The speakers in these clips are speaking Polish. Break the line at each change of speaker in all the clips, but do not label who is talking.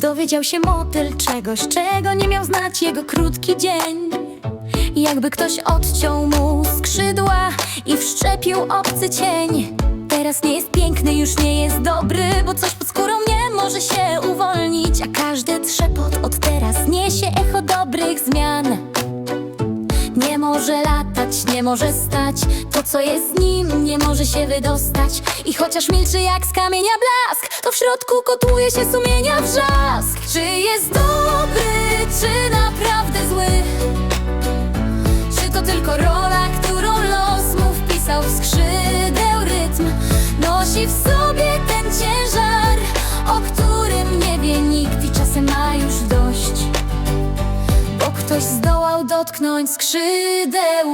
Dowiedział się motyl czegoś, czego nie miał znać jego krótki dzień. Jakby ktoś odciął mu skrzydła i wszczepił obcy cień. Teraz nie jest piękny, już nie jest dobry, bo coś pod skórą nie może się uwolnić. A każdy trzepot od teraz niesie echo dobrych zmian. Może latać, nie może stać. To co jest nim nie może się wydostać. I chociaż milczy jak z kamienia blask To w środku kotuje się sumienia wrzask. Czy jest dobry, czy ktoś zdołał dotknąć skrzydeł.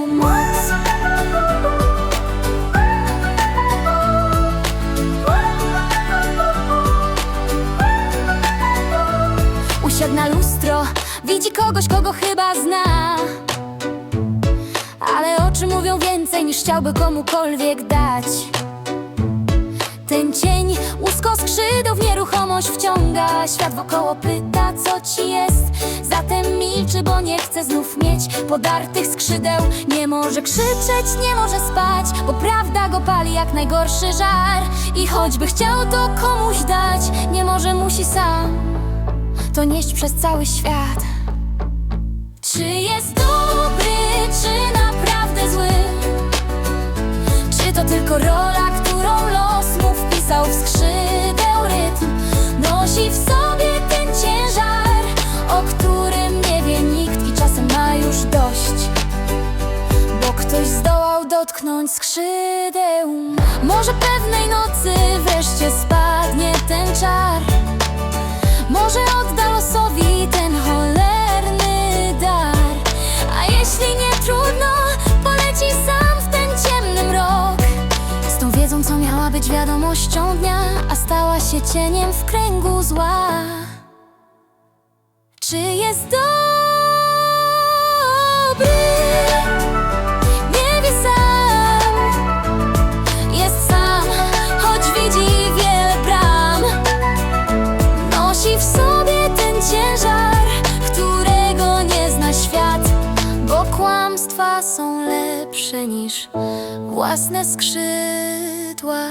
Usiadł na lustro, widzi kogoś, kogo chyba zna. Ale oczy mówią więcej niż chciałby komukolwiek dać. Ten cień łusko skrzydeł w wciąga Świat wokoło pyta co ci jest. Zatem milczy, bo nie chce znów mieć podartych skrzydeł. Nie może krzyczeć, nie może spać Bo prawda go pali jak najgorszy żar. I choćby chciał to komuś dać Nie może, musi sam To nieść przez cały świat. Czy jest dobry, czy naprawdę dotknąć skrzydeł. Może pewnej nocy wreszcie spadnie ten czar. Może odda losowi ten cholerny dar A jeśli nie trudno, poleci sam w ten ciemny mrok Z tą wiedzą, co miała być wiadomością dnia A stała się cieniem w kręgu zła Czy jest dobry? Są lepsze niż własne skrzydła.